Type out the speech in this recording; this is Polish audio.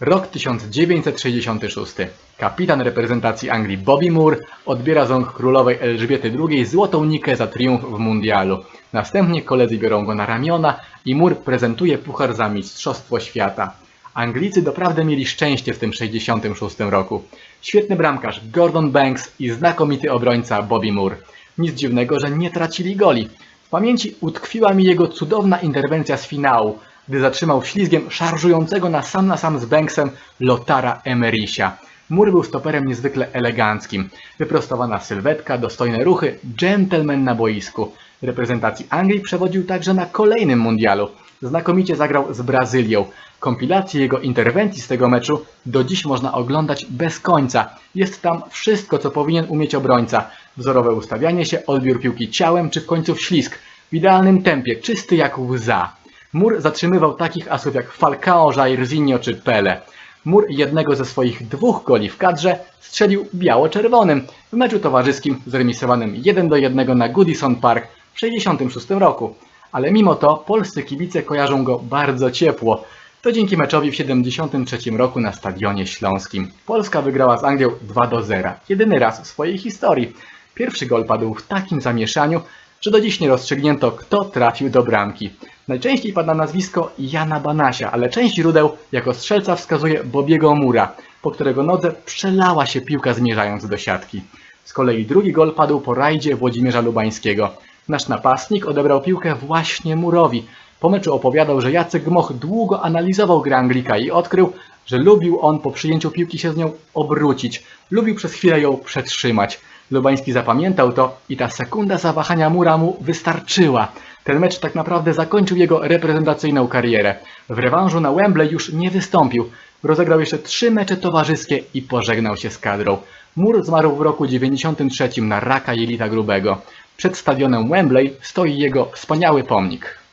Rok 1966. Kapitan reprezentacji Anglii Bobby Moore odbiera z rąk królowej Elżbiety II złotą nikę za triumf w mundialu. Następnie koledzy biorą go na ramiona i Moore prezentuje puchar za Mistrzostwo Świata. Anglicy doprawdy mieli szczęście w tym 66 roku. Świetny bramkarz Gordon Banks i znakomity obrońca Bobby Moore. Nic dziwnego, że nie tracili goli. W pamięci utkwiła mi jego cudowna interwencja z finału, gdy zatrzymał ślizgiem szarżującego na sam na sam z Banksem Lotara Emerisia. Mur był stoperem niezwykle eleganckim. Wyprostowana sylwetka, dostojne ruchy, gentleman na boisku. Reprezentacji Anglii przewodził także na kolejnym mundialu. Znakomicie zagrał z Brazylią. Kompilację jego interwencji z tego meczu do dziś można oglądać bez końca. Jest tam wszystko, co powinien umieć obrońca. Wzorowe ustawianie się, odbiór piłki ciałem, czy w końcu wślizg. W idealnym tempie, czysty jak łza. Mur zatrzymywał takich asów jak Falcao, Jairzinho czy Pele. Mur jednego ze swoich dwóch goli w kadrze strzelił biało-czerwonym w meczu towarzyskim zremisowanym 1 do 1 na Goodison Park w 1966 roku. Ale mimo to polscy kibice kojarzą go bardzo ciepło. To dzięki meczowi w 1973 roku na Stadionie Śląskim. Polska wygrała z Anglią 2 do 0. Jedyny raz w swojej historii. Pierwszy gol padł w takim zamieszaniu, że do dziś nie rozstrzygnięto, kto trafił do bramki. Najczęściej pada nazwisko Jana Banasia, ale część źródeł jako strzelca wskazuje Bobiego Mura, po którego nodze przelała się piłka zmierzając do siatki. Z kolei drugi gol padł po rajdzie Włodzimierza Lubańskiego. Nasz napastnik odebrał piłkę właśnie Murowi. Po meczu opowiadał, że Jacek Gmoch długo analizował grę Anglika i odkrył, że lubił on po przyjęciu piłki się z nią obrócić. Lubił przez chwilę ją przetrzymać. Lubański zapamiętał to i ta sekunda zawahania Mura mu wystarczyła. Ten mecz tak naprawdę zakończył jego reprezentacyjną karierę. W rewanżu na Wembley już nie wystąpił. Rozegrał jeszcze trzy mecze towarzyskie i pożegnał się z kadrą. Mur zmarł w roku 93 na raka jelita grubego. Przed stadionem Wembley stoi jego wspaniały pomnik.